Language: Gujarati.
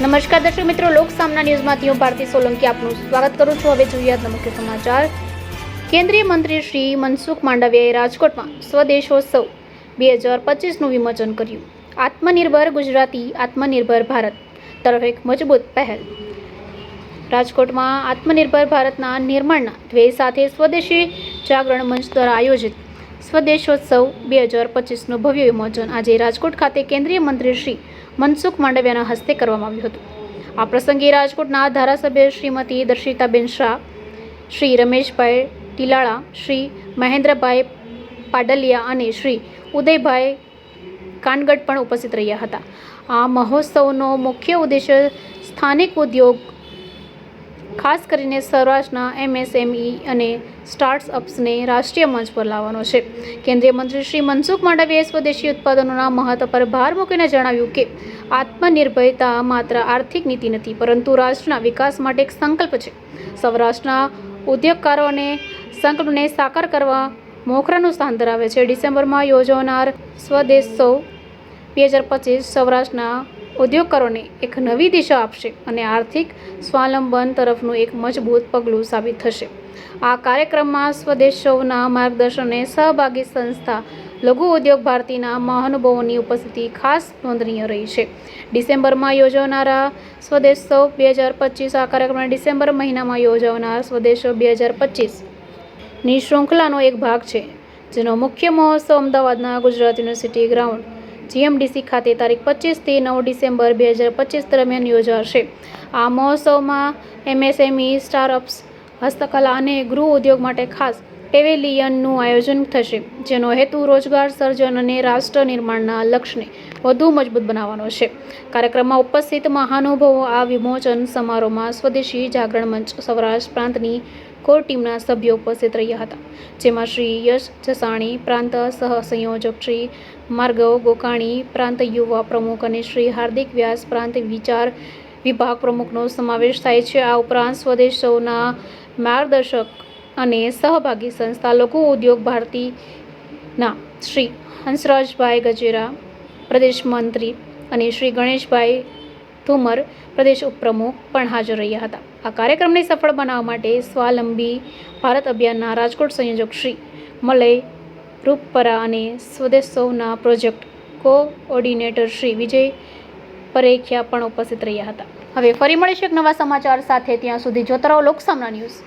નમસ્કાર દર્શક મિત્રો, લોક સામના ન્યૂઝમાંથી હું ભારતી સોલંકી આપનું સ્વાગત કરું છું. હવે જોઈએ આજના મુખ્ય સમાચાર. કેન્દ્રીય મંત્રી શ્રી મનસુખ માંડવિયાએ રાજકોટમાં સ્વદેશોત્સવ બે હજાર પચીસનું વિમોચન કર્યું. આત્મનિર્ભર ગુજરાતી, આત્મનિર્ભર ભારત તરફ એક મજબૂત પહેલ. રાજકોટમાં આત્મનિર્ભર ભારતના નિર્માણના ધ્યેય સાથે સ્વદેશી જાગરણ મંચ દ્વારા આયોજિત સ્વદેશોત્સવ બે હજાર પચીસનું ભવ્ય વિમોચન. આજે રાજકોટ ખાતે કેન્દ્રીય મંત્રી શ્રી મનસુખ માંડવિયાના હસ્તે કરવામાં આવ્યું હતું. આ પ્રસંગે રાજકોટના ધારાસભ્ય શ્રીમતી દર્શિતાબેન શાહ, શ્રી રમેશભાઈ ટીલાળા, શ્રી મહેન્દ્રભાઈ પાડલિયા અને શ્રી ઉદયભાઈ કાનગડ પણ ઉપસ્થિત રહ્યા હતા. આ મહોત્સવનો મુખ્ય ઉદ્દેશ્ય સ્થાનિક ઉદ્યોગ ખાસ કરીને સૌરાષ્ટ્રના એમએસએમઈ અને સ્ટાર્ટઅપ્સને રાષ્ટ્રીય મંચ પર લાવવાનો છે. કેન્દ્રીય મંત્રી શ્રી મનસુખ માંડવીયાએ સ્વદેશી ઉત્પાદનોના મહત્વ પર ભાર મૂકીને જણાવ્યું કે આત્મનિર્ભરતા માત્ર આર્થિક નીતિ નથી, પરંતુ રાષ્ટ્રના વિકાસ માટે એક સંકલ્પ છે. સૌરાષ્ટ્રના ઉદ્યોગકારોને સંકલ્પને સાકાર કરવા મોખરાનું સ્થાન ધરાવે છે. ડિસેમ્બરમાં યોજાનાર સ્વદેશો બે હજાર પચીસ સૌરાષ્ટ્રના ઉદ્યોગકારોને એક નવી દિશા આપશે અને આર્થિક સ્વાવલંબન તરફનું એક મજબૂત પગલું સાબિત થશે. આ કાર્યક્રમમાં સ્વદેશોના માર્ગદર્શને સહભાગી સંસ્થા લઘુ ઉદ્યોગ ભારતીના મહાનુભાવોની ઉપસ્થિતિ ખાસ નોંધનીય રહી છે. ડિસેમ્બરમાં યોજાનારા સ્વદેશોત્સવ બે હજાર પચીસ આ કાર્યક્રમને ડિસેમ્બર મહિનામાં યોજાનાર સ્વદેશોત્સવ બે હજાર પચીસની શૃંખલાનો એક ભાગ છે, જેનો મુખ્ય મહોત્સવ અમદાવાદના ગુજરાત યુનિવર્સિટી ગ્રાઉન્ડ જીએમડીસી ખાતે તારીખ પચીસથી નવ ડિસેમ્બર બે હજાર પચીસ દરમિયાન યોજાશે. આ મહોત્સવમાં એમએસએમઈ સ્ટાર્ટઅપ્સ હસ્તકલા અને ગૃહ ઉદ્યોગ માટે ખાસ પેવેલિયનનું આયોજન થશે, જેનો હેતુ રોજગાર સર્જન અને રાષ્ટ્ર નિર્માણના લક્ષ્યને વધુ મજબૂત બનાવવાનો છે. કાર્યક્રમમાં ઉપસ્થિત મહાનુભાવો આ વિમોચન સમારોહમાં સ્વદેશી જાગરણ મંચ સૌરાષ્ટ્ર પ્રાંતની કોર ટીમના સભ્યો ઉપસ્થિત રહ્યા હતા, જેમાં શ્રી યશ જસાણી, પ્રાંત સહ સંયોજક શ્રી માર્ગવ ગોકાણી, પ્રાંત યુવા પ્રમુખ અને શ્રી હાર્દિક વ્યાસ, પ્રાંત વિચાર વિભાગ પ્રમુખનો સમાવેશ થાય છે. આ ઉપરાંત સ્વદેશોના માર્ગદર્શક અને સહભાગી સંસ્થા લઘુ ઉદ્યોગ ભારતીના શ્રી હંસરાજભાઈ ગજેરા, પ્રદેશ મંત્રી અને શ્રી ગણેશભાઈ ઠુમર પ્રદેશ ઉપપ્રમુખ પણ હાજર રહ્યા હતા. આ કાર્યક્રમને સફળ બનાવવા માટે સ્વાવલંબી ભારત અભિયાનના રાજકોટ સંયોજક શ્રી મલય રૂપપરા અને સ્વદેશોના પ્રોજેક્ટ કોઓર્ડિનેટર શ્રી વિજય પરેખિયા પણ ઉપસ્થિત રહ્યા હતા. હવે ફરી મળીશું એક નવા સમાચાર સાથે. ત્યાં સુધી જોતા રહો લોકસામના ન્યૂઝ.